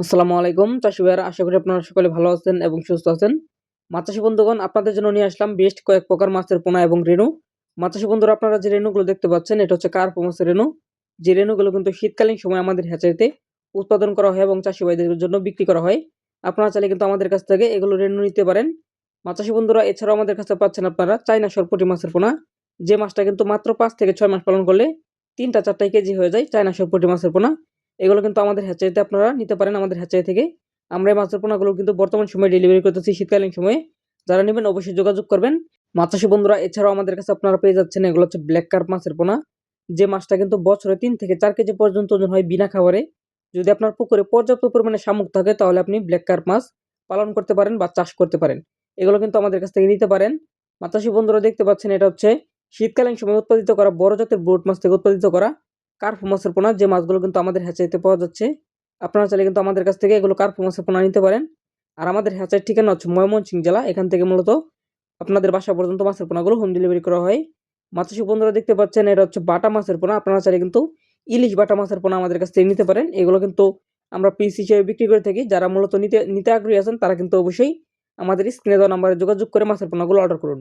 আসসালামু আলাইকুম। চাষি ভাইয়ারা, আশা করি আপনারা সকলে ভালো আছেন এবং সুস্থ আছেন। মাছ বন্ধুগণ, আপনাদের জন্য নিয়ে আসলাম বেস্ট কয়েক প্রকার মাছের পোনা এবং রেণু। চাষি বন্ধুরা, আপনারা যে রেণুগুলো দেখতে পাচ্ছেন, এটা হচ্ছে কার্প মাছের রেণু। যে রেণুগুলো কিন্তু শীতকালীন সময় আমাদের হ্যাচারিতে উৎপাদন করা হয় এবং চাষি ভাইদের জন্য বিক্রি করা হয়। আপনারা চাইলে কিন্তু আমাদের কাছ থেকে এগুলো রেণু নিতে পারেন। মাছ বন্ধুরা, এছাড়াও আমাদের কাছে পাচ্ছেন আপনারা চাইনা সরপটি মাছের পোনা। যে মাছটা কিন্তু মাত্র পাঁচ থেকে ছয় মাস পালন করলে তিনটা চারটাই কেজি হয়ে যায় চাইনা সরপটি মাছের পোনা। এগুলো কিন্তু আমাদের হ্যাচারিতে আপনারা নিতে পারেন আমাদের হ্যাচারি থেকে। আমরা এই মাছের পোনাগুলো কিন্তু বর্তমান সময়ে ডেলিভারি করতেছি শীতকালীন সময়ে। যারা নেবেন অবশ্যই যোগাযোগ করবেন। মাছ চাষি বন্ধুরা, এছাড়াও আমাদের কাছে আপনারা পেয়ে যাচ্ছেন এগুলো হচ্ছে ব্ল্যাক কার্প মাছের পোনা। যে মাছটা কিন্তু বছরে তিন থেকে চার কেজি পর্যন্ত ওজন হয় বিনা খাবারে। যদি আপনার পুকুরে পর্যাপ্ত পরিমাণে শামুক থাকে, তাহলে আপনি ব্ল্যাক কার্প মাছ পালন করতে পারেন বা চাষ করতে পারেন। এগুলো কিন্তু আমাদের কাছ থেকে নিতে পারেন। চাষি বন্ধুরা, দেখতে পাচ্ছেন এটা হচ্ছে শীতকালীন সময় উৎপাদিত করা বড় জাতের ব্রুট মাছ থেকে উৎপাদিত করা কার্প মাছের পোনা যে মাছগুলো কিন্তু আমাদের হ্যাচারিতে পাওয়া যাচ্ছে। আপনারা চাইলে কিন্তু আমাদের কাছ থেকে এগুলো কার্প মাছের পোনা নিতে পারেন। আর আমাদের হ্যাচারির ঠিকানা হচ্ছে ময়মনসিংহ জেলা, এখান থেকে মূলত আপনাদের বাসা পর্যন্ত মাছের পোনাগুলো হোম ডেলিভারি করা হয়। মাছাশি বন্ধুরা দেখতে পাচ্ছেন, এটা হচ্ছে বাটা মাছের পোনা। আপনারা চাইলে কিন্তু ইলিশ বাটা মাছের পোনা আমাদের কাছ থেকে নিতে পারেন। এগুলো কিন্তু আমরা পিস হিসেবে বিক্রি করে থাকি। যারা মূলত নিতে নিতে আগ্রহী আছেন, তারা কিন্তু অবশ্যই আমাদের স্ক্রিনে দেওয়া নাম্বারে যোগাযোগ করে মাছের পোনাগুলো অর্ডার করুন।